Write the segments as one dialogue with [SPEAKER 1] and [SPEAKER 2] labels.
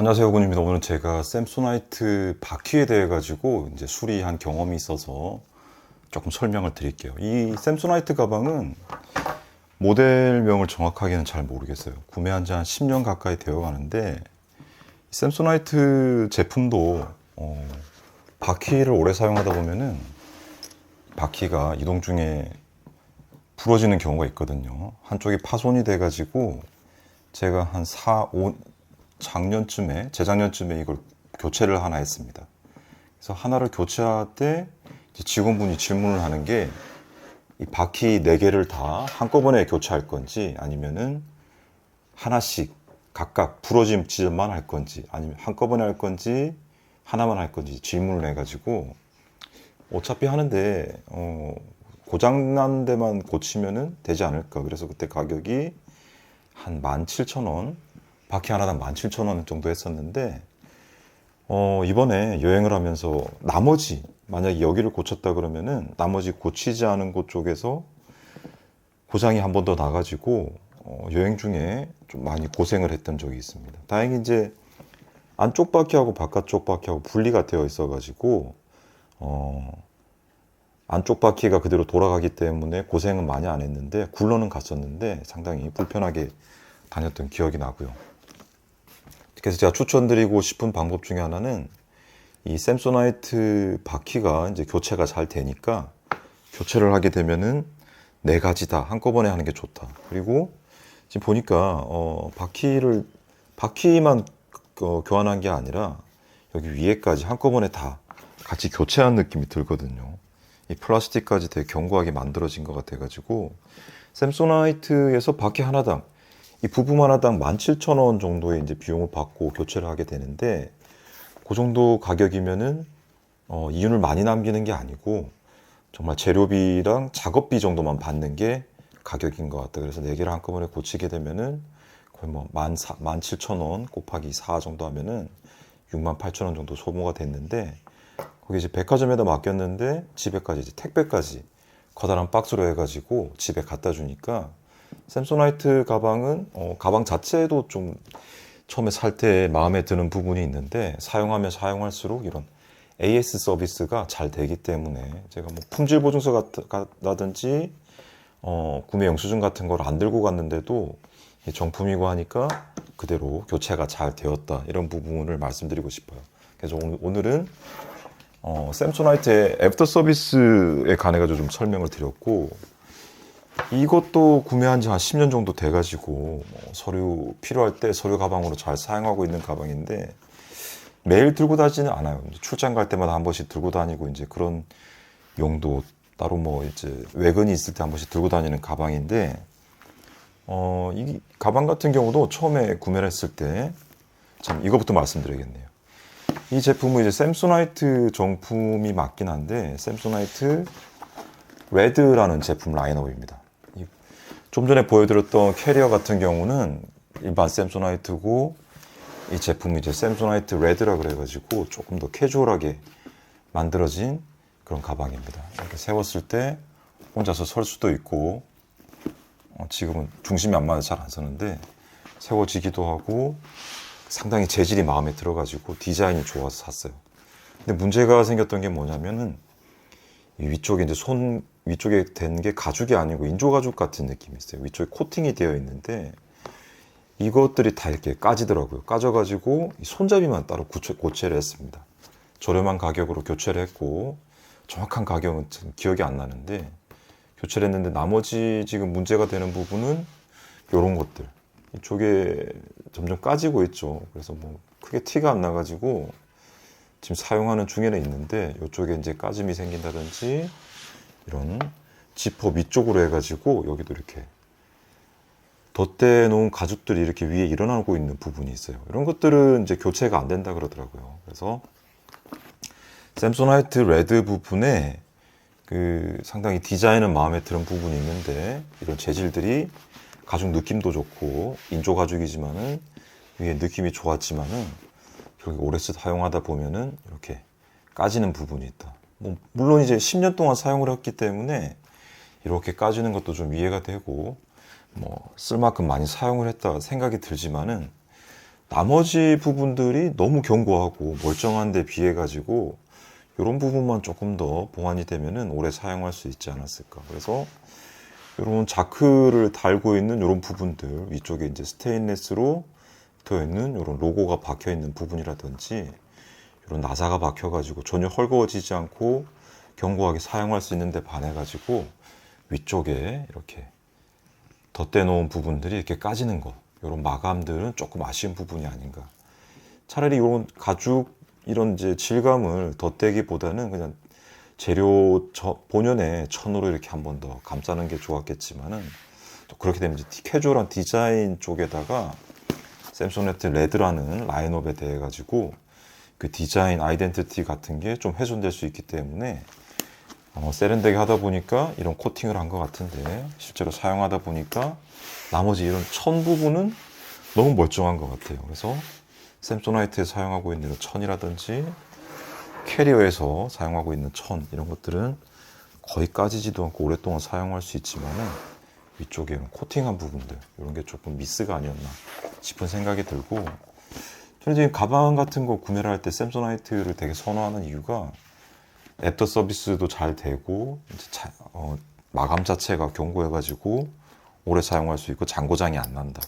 [SPEAKER 1] 안녕하세요, 군입니다. 오늘 제가 샘소나이트 바퀴에 대해 가지고 이제 수리한 경험이 있어서 조금 설명을 드릴게요. 이 샘소나이트 가방은 모델명을 정확하게는 잘 모르겠어요. 구매한 지 한 10년 가까이 되어 가는데 샘소나이트 제품도 어, 바퀴를 오래 사용하다 보면은 바퀴가 이동 중에 부러지는 경우가 있거든요. 한쪽이 파손이 돼 가지고 제가 한 4, 5 작년쯤에 재작년쯤에 이걸 교체를 하나 했습니다. 그래서 하나를 교체할 때 직원분이 질문을 하는 게 이 바퀴 네 개를 다 한꺼번에 교체할 건지 아니면은 하나씩 각각 부러진 지점만 할 건지 아니면 한꺼번에 할 건지 하나만 할 건지 질문을 해가지고 어차피 하는데 어, 고장난 데만 고치면은 되지 않을까 그래서 그때 가격이 한 17,000원 바퀴 하나당 17,000원 정도 했었는데 어, 이번에 여행을 하면서 나머지 만약에 여기를 고쳤다 그러면은 나머지 고치지 않은 곳 쪽에서 고장이 한 번 더 나가지고 어, 여행 중에 좀 많이 고생을 했던 적이 있습니다. 다행히 이제 안쪽 바퀴하고 바깥쪽 바퀴하고 분리가 되어 있어가지고 어, 안쪽 바퀴가 그대로 돌아가기 때문에 고생은 많이 안 했는데 굴러는 갔었는데 상당히 불편하게 다녔던 기억이 나고요. 그래서 제가 추천드리고 싶은 방법 중에 하나는 이 샘소나이트 바퀴가 이제 교체가 잘 되니까 교체를 하게 되면은 네 가지 다 한꺼번에 하는 게 좋다. 그리고 지금 보니까 어, 바퀴를 바퀴만 어, 교환한 게 아니라 여기 위에까지 한꺼번에 다 같이 교체한 느낌이 들거든요. 이 플라스틱까지 되게 견고하게 만들어진 것 같아가지고 샘소나이트에서 바퀴 하나당 이 부품 하나당 17,000원 정도의 이제 비용을 받고 교체를 하게 되는데 그 정도 가격이면은 어, 이윤을 많이 남기는 게 아니고 정말 재료비랑 작업비 정도만 받는 게 가격인 것 같다. 그래서 네 개를 한꺼번에 고치게 되면은 거의 뭐 17,000원 곱하기 4 정도 하면은 68,000원 정도 소모가 됐는데 거기 이제 백화점에다 맡겼는데 집에까지 이제 택배까지 커다란 박스로 해가지고 집에 갖다 주니까 샘소나이트 가방은 어, 가방 자체도 좀 처음에 살 때 마음에 드는 부분이 있는데 사용하면 사용할수록 이런 AS 서비스가 잘 되기 때문에 제가 뭐 품질 보증서 같다든지 어, 구매 영수증 같은 걸 안 들고 갔는데도 정품이고 하니까 그대로 교체가 잘 되었다 이런 부분을 말씀드리고 싶어요. 그래서 오늘 은 어, 샘소나이트의 애프터 서비스에 관해 가지고 좀 설명을 드렸고 이것도 구매한 지 한 10년 정도 돼가지고 뭐 서류 필요할 때 서류 가방으로 잘 사용하고 있는 가방인데 매일 들고 다니지는 않아요. 출장 갈 때마다 한 번씩 들고 다니고 이제 그런 용도 따로 뭐 이제 외근이 있을 때 한 번씩 들고 다니는 가방인데 어, 이 가방 같은 경우도 처음에 구매를 했을 때 참 이거부터 말씀드려야겠네요. 이 제품은 이제 샘소나이트 정품이 맞긴 한데 샘소나이트 레드라는 제품 라인업입니다. 좀 전에 보여드렸던 캐리어 같은 경우는 일반 샘소나이트고 이 제품이 이제 샘소나이트 레드라 그래가지고 조금 더 캐주얼하게 만들어진 그런 가방입니다. 이렇게 세웠을 때 혼자서 설 수도 있고 어, 지금은 중심이 안 맞아 잘안 서는데 세워지기도 하고 상당히 재질이 마음에 들어가지고 디자인이 좋아서 샀어요. 근데 문제가 생겼던 게 뭐냐면은 위쪽에 이제 손 위쪽에 된 게 가죽이 아니고 인조 가죽 같은 느낌이 있어요. 위쪽에 코팅이 되어 있는데 이것들이 다 이렇게 까지더라고요. 까져가지고 손잡이만 따로 고체, 고체를 했습니다. 저렴한 가격으로 교체를 했고 정확한 가격은 기억이 안 나는데 교체를 했는데 나머지 지금 문제가 되는 부분은 이런 것들 이쪽에 점점 까지고 있죠. 그래서 뭐 크게 티가 안 나가지고 지금 사용하는 중에는 있는데 이쪽에 이제 까짐이 생긴다든지 이런 지퍼 밑쪽으로 해가지고 여기도 이렇게 덧대 놓은 가죽들이 이렇게 위에 일어나고 있는 부분이 있어요. 이런 것들은 이제 교체가 안 된다 그러더라고요. 그래서 샘소나이트 레드 부분에 그 상당히 디자인은 마음에 드는 부분이 있는데 이런 재질들이 가죽 느낌도 좋고 인조 가죽이지만은 위에 느낌이 좋았지만은 결국 오래 사용하다 보면은 이렇게 까지는 부분이 있다. 뭐 물론 이제 10년 동안 사용을 했기 때문에 이렇게 까지는 것도 좀 이해가 되고 뭐 쓸만큼 많이 사용을 했다 생각이 들지만은 나머지 부분들이 너무 견고하고 멀쩡한 데 비해 가지고 이런 부분만 조금 더 보완이 되면은 오래 사용할 수 있지 않았을까. 그래서 이런 자크를 달고 있는 이런 부분들 위쪽에 이제 스테인레스로 되어 있는 이런 로고가 박혀 있는 부분이라든지 이런 나사가 박혀 가지고 전혀 헐거워지지 않고 견고하게 사용할 수 있는데 반해 가지고 위쪽에 이렇게 덧대 놓은 부분들이 이렇게 까지는 거 이런 마감들은 조금 아쉬운 부분이 아닌가. 차라리 이런 가죽 이런 이제 질감을 덧대기보다는 그냥 재료 저 본연의 천으로 이렇게 한 번 더 감싸는 게 좋았겠지만은 또 그렇게 되면 이제 디- 캐주얼한 디자인 쪽에다가 샘소네트 레드라는 라인업에 대해 가지고 그 디자인 아이덴티티 같은 게 좀 훼손될 수 있기 때문에 어, 세련되게 하다 보니까 이런 코팅을 한 것 같은데 실제로 사용하다 보니까 나머지 이런 천 부분은 너무 멀쩡한 것 같아요. 그래서 샘소나이트에 사용하고 있는 천이라든지 캐리어에서 사용하고 있는 천 이런 것들은 거의 까지지도 않고 오랫동안 사용할 수 있지만은 위쪽에 이런 코팅한 부분들 이런 게 조금 미스가 아니었나 싶은 생각이 들고 저는 지금 가방 같은 거 구매를 할 때 샘소나이트를 되게 선호하는 이유가 애프터 서비스도 잘 되고 자- 어, 마감 자체가 견고해가지고 오래 사용할 수 있고 잔고장이 안 난다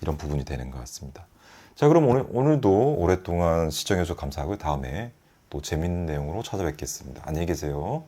[SPEAKER 1] 이런 부분이 되는 것 같습니다. 자 그럼 오늘 오늘도 오랫동안 시청해주셔서 감사하고요. 다음에 또 재밌는 내용으로 찾아뵙겠습니다. 안녕히 계세요.